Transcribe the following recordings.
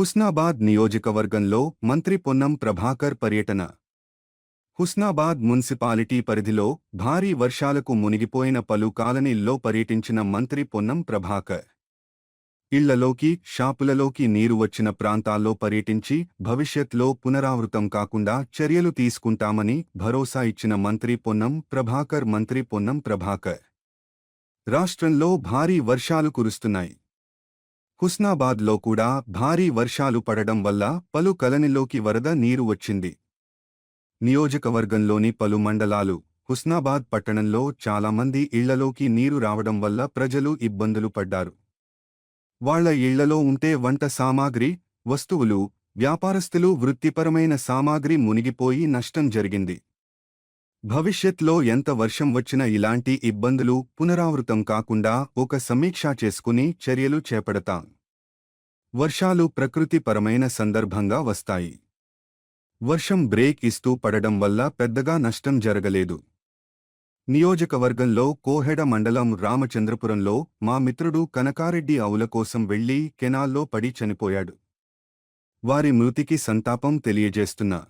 హుస్నాబాద్ నియోజకవర్గంలో మంత్రి పొన్నం ప్రభాకర్ పర్యటన. హుస్నాబాద్ మున్సిపాలిటీ పరిధిలో భారీ వర్షాలకు మునిగిపోయిన పలు కాలనీల్లో పర్యటించిన మంత్రి పొన్నం ప్రభాకర్. ఇళ్ళలోకి షాపులలోకి నీరు వచ్చిన ప్రాంతాల్లో పర్యటించి భవిష్యత్లో పునరావృతం కాకుండా చర్యలు తీసుకుంటామని భరోసా ఇచ్చిన మంత్రి పొన్నం ప్రభాకర్ మంత్రి పొన్నం ప్రభాకర్. రాష్ట్రంలో భారీ వర్షాలు కురుస్తున్నాయి. హుస్నాబాద్లో కూడా భారీ వర్షాలు పడడం వల్ల పలు కలనిలోకి వరద నీరు వచ్చింది. నియోజకవర్గంలోని పలు మండలాలు హుస్నాబాద్ పట్టణంలో చాలామంది ఇళ్ళలోకి నీరు రావడం వల్ల ప్రజలు ఇబ్బందులు పడ్డారు. వాళ్ళ ఇళ్ళలో ఉంటే వంట సామాగ్రి వస్తువులు వ్యాపారస్తులు వృత్తిపరమైన సామాగ్రి మునిగిపోయి నష్టం జరిగింది. భవిష్యత్లో ఎంత వర్షం వచ్చినా ఇలాంటి ఇబ్బందులు పునరావృతం కాకుండా ఒక సమీక్ష చేసుకుని చర్యలు చేపడతాం. వర్షాలు ప్రకృతిపరమైన సందర్భంగా వస్తాయి. వర్షం బ్రేక్ ఇస్తూ పడడం వల్ల పెద్దగా నష్టం జరగలేదు. నియోజకవర్గంలో కోహెడ మండలం రామచంద్రపురంలో మా మిత్రుడు కనకారెడ్డి ఆవుల కోసం వెళ్ళి కెనాల్లో పడి చనిపోయాడు. వారి మృతికి సంతాపం తెలియజేస్తున్నా.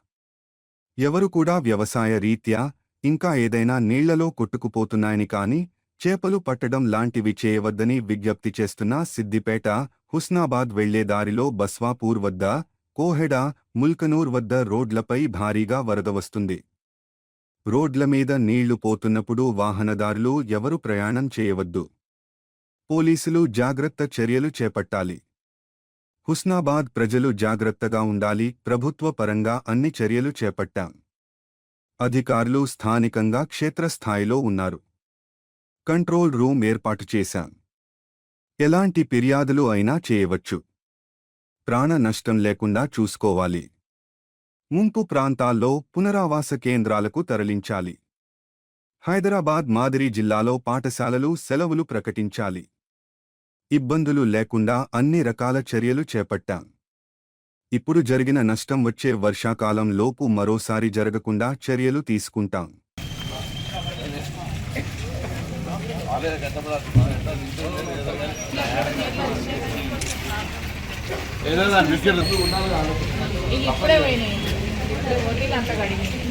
ఎవరు కూడా వ్యవసాయ రీత్యా ఇంకా ఏదైనా నీళ్ళలో కొట్టుకుపోతున్నాయని కాని చేపలు పట్టడం లాంటివి చేయవద్దని విజ్ఞప్తి చేస్తున్న సిద్దిపేట హుస్నాబాద్ వెళ్ళే దారిలో బస్వాపూర్ వద్ద కోహెడ ముల్కనూర్ వద్ద రోడ్లపై భారీగా వరద వస్తుంది. రోడ్ల మీద నీళ్ళు పోతున్నప్పుడు వాహనదారులు ఎవరు ప్రయాణం చేయవద్దు. పోలీసులు జాగ్రత్త చర్యలు చేపట్టాలి. హుస్నాబాద్ ప్రజలు జాగ్రత్తగా ఉండాలి ప్రభుత్వ పరంగా అన్ని చర్యలు చేపట్టాం. అధికారులు స్థానికంగా క్షేత్రస్థాయిలో ఉన్నారు. కంట్రోల్ రూమ్ ఏర్పాటు చేశాం. ఎలాంటి ఫిర్యాదులు అయినా చేయవచ్చు. ప్రాణ నష్టం లేకుండా చూసుకోవాలి. ముంపు ప్రాంతాల్లో పునరావాస కేంద్రాలకు తరలించాలి. హైదరాబాద్ మాదిరి జిల్లాలో పాఠశాలలు సెలవులు ప్రకటించాలి. ఇబ్బందులు లేకుండా అన్ని రకాల చర్యలు చేపట్టాం. ఇప్పుడు జరిగిన నష్టం వచ్చే వర్షాకాలం లోపు మరోసారి జరగకుండా చర్యలు తీసుకుంటాం. ఏదైనా బిస్కెట్ ఇప్పుడే పోయినాయి వడ్డీలు biscuit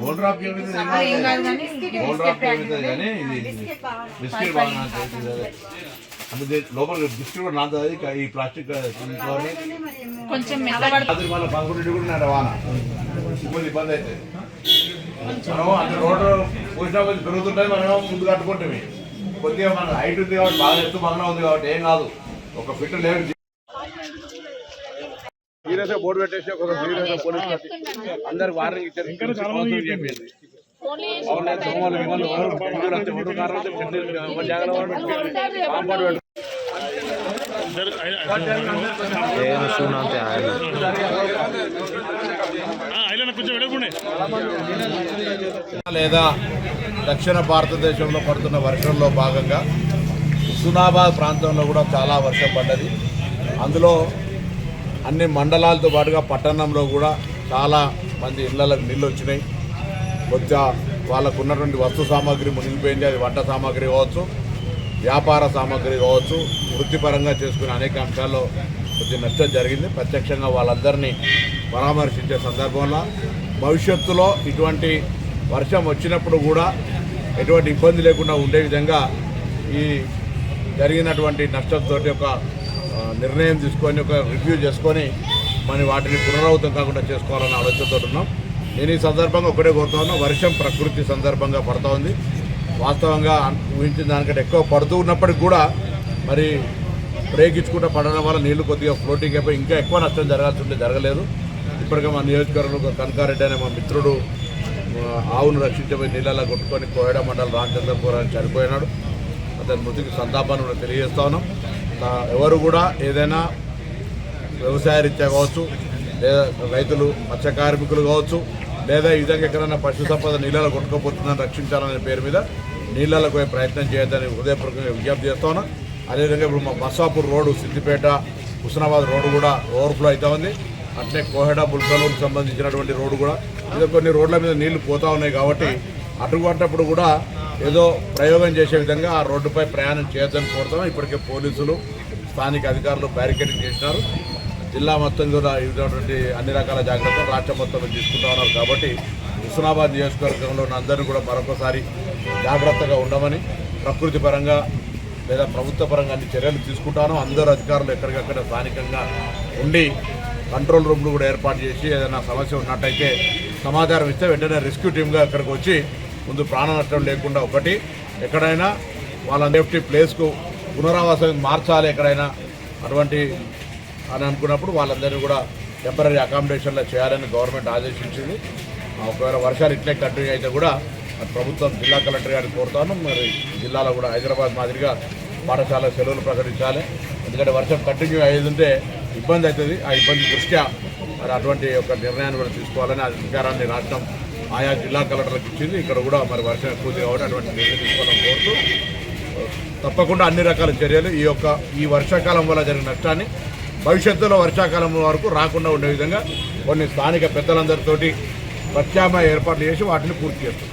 gold drop gold drop కానీ ఇది బిస్కెట్ బాగా లోపల బిస్కెట్ కూడా నానుతుంది ఈ ప్లాస్టిక్ కొంచెం మెత్తబడి అది మళ్ళీ పదకొండు కూడా నా రవాణా ఇబ్బంది ఇబ్బంది అయితే. మనం రోడ్డు పోసినా కొంచెం పెరుగుతుంటుంది మనం ముందు కట్టుకుంటామే. కొద్దిగా మన హైట్ ఉంది కాబట్టి బాగా ఎత్తు బాగానే ఉంది కాబట్టి ఏం కాదు. ఒక ఫిట్ లేదు సీరియస్ బోర్డు పెట్టేసి ఒక సీరియస్ పోలీస్ అందరికి వార్నింగ్ ఇచ్చారు. చెప్పింది. అవునా దోమలు ఎవరు కారణం వస్తే లేదా దక్షిణ భారతదేశంలో పడుతున్న వర్షంలో భాగంగా హుస్నాబాద్ ప్రాంతంలో కూడా చాలా వర్షం పడ్డది. అందులో అన్ని మండలాలతో పాటుగా పట్టణంలో కూడా చాలా మంది ఇళ్ళకు నీళ్ళు వచ్చినాయి. కొద్దిగా వాళ్ళకు ఉన్నటువంటి వస్తు సామాగ్రి మునిగిపోయింది. అది వంట సామాగ్రి కావచ్చు వ్యాపార సామాగ్రి కావచ్చు వృత్తిపరంగా చేసుకునే అనేక అంశాల్లో కొద్ది నష్టం జరిగింది. ప్రత్యక్షంగా వాళ్ళందరినీ పరామర్శించే సందర్భంలో భవిష్యత్తులో ఇటువంటి వర్షం వచ్చినప్పుడు కూడా ఎటువంటి ఇబ్బంది లేకుండా ఉండే విధంగా ఈ జరిగినటువంటి నష్టంతో ఒక నిర్ణయం తీసుకొని ఒక రివ్యూ చేసుకొని మరి వాటిని పునరావృతం కాకుండా చేసుకోవాలన్న ఆలోచనతో ఉన్నాం. నేను ఈ సందర్భంగా ఒకటే కోరుతా ఉన్నా వర్షం ప్రకృతి సందర్భంగా పడతా ఉంది. వాస్తవంగా ఊహించిన దానికంటే ఎక్కువ పడుతూ ఉన్నప్పటికి కూడా మరి ప్రేగించుకుంటూ పడడం వల్ల నీళ్ళు కొద్దిగా ఫ్లోటింగ్ అయిపోయి ఇంకా ఎక్కువ నష్టం జరగాల్సి ఉంటే జరగలేదు. ఇప్పటికే మా నియోజకవర్గంలో కనకారెడ్డి అనే మా మిత్రుడు ఆవును రక్షించబోయి నీళ్ళలో కొట్టుకొని కోయడ మండలం రామచంద్రపురం అని చనిపోయినాడు. అతని మృతికి సంతాపాన్ని కూడా తెలియజేస్తా ఉన్నాం. ఎవరు కూడా ఏదైనా వ్యవసాయ రీత్యా కావచ్చు లేదా రైతులు మత్స్య కార్మికులు కావచ్చు లేదా ఈ విధంగా ఎక్కడైనా పశు సంపద నీళ్ళలో కొట్టుకోపోతుందని రక్షించాలనే పేరు మీద నీళ్ళలో పోయే ప్రయత్నం చేయొద్దని హృదయపూర్వకంగా విజ్ఞప్తి చేస్తాను అదేవిధంగా ఇప్పుడు మా బస్సాపూర్ రోడ్డు సిద్దిపేట హుస్నాబాద్ రోడ్డు కూడా ఓవర్ఫ్లో అవుతా ఉంది. అట్లే కోహెడ బుల్కనూరుకు సంబంధించినటువంటి రోడ్డు కూడా. ఇది కొన్ని రోడ్ల మీద నీళ్ళు పోతా ఉన్నాయి కాబట్టి అటువంటిప్పుడు కూడా ఏదో ప్రయోగం చేసే విధంగా ఆ రోడ్డుపై ప్రయాణం చేయొద్దని కోరుతాం ఇప్పటికే పోలీసులు స్థానిక అధికారులు బ్యారికేడింగ్ చేసినారు. జిల్లా మొత్తం కూడా ఇటువంటి అన్ని రకాల జాగ్రత్తలు రాష్ట్రం మొత్తం తీసుకుంటా ఉన్నారు కాబట్టి హుస్నాబాద్ నియోజకవర్గంలో ఉన్న అందరూ కూడా మరొకసారి జాగ్రత్తగా ఉండమని ప్రకృతి పరంగా లేదా ప్రభుత్వ పరంగా అన్ని చర్యలు తీసుకుంటాను. అందరూ అధికారులు ఎక్కడికక్కడ స్థానికంగా ఉండి కంట్రోల్ రూమ్లు కూడా ఏర్పాటు చేసి ఏదైనా సమస్య ఉన్నట్టయితే సమాచారం ఇస్తే వెంటనే రెస్క్యూ టీమ్గా అక్కడికి వచ్చి ముందు ప్రాణ నష్టం లేకుండా ఒకటి ఎక్కడైనా వాళ్ళ సేఫ్టీ ప్లేస్కు పునరావాసం మార్చాలి ఎక్కడైనా అటువంటి అని అనుకున్నప్పుడు వాళ్ళందరినీ కూడా టెంపరీ అకామిడేషన్లో చేయాలని గవర్నమెంట్ ఆదేశించింది. ఒకవేళ వర్షాలు ఇట్లే కంటిన్యూ అయితే కూడా ప్రభుత్వం జిల్లా కలెక్టర్ గారిని కోరుతాను. మరి జిల్లాలో కూడా హైదరాబాద్ మాదిరిగా పాఠశాల సెలవులు ప్రకటించాలి. ఎందుకంటే వర్షం కంటిన్యూ అయ్యిందంటే ఇబ్బంది అవుతుంది. ఆ ఇబ్బంది దృష్ట్యా మరి అటువంటి ఒక నిర్ణయాన్ని కూడా తీసుకోవాలని అధికారాన్ని రాష్ట్రం ఆయా జిల్లా కలెక్టర్లకు ఇచ్చింది. ఇక్కడ కూడా మరి వర్షం ఎక్కువ కాబట్టి అటువంటి నిర్ణయం తీసుకోవాలని కోరుతూ తప్పకుండా అన్ని రకాల చర్యలు ఈ యొక్క ఈ వర్షాకాలం వల్ల జరిగిన నష్టాన్ని భవిష్యత్తులో వర్షాకాలం వరకు రాకుండా ఉండే విధంగా కొన్ని స్థానిక పెద్దలందరితోటి ప్రత్యామ్నాయ ఏర్పాట్లు చేసి వాటిని పూర్తి చేస్తాం.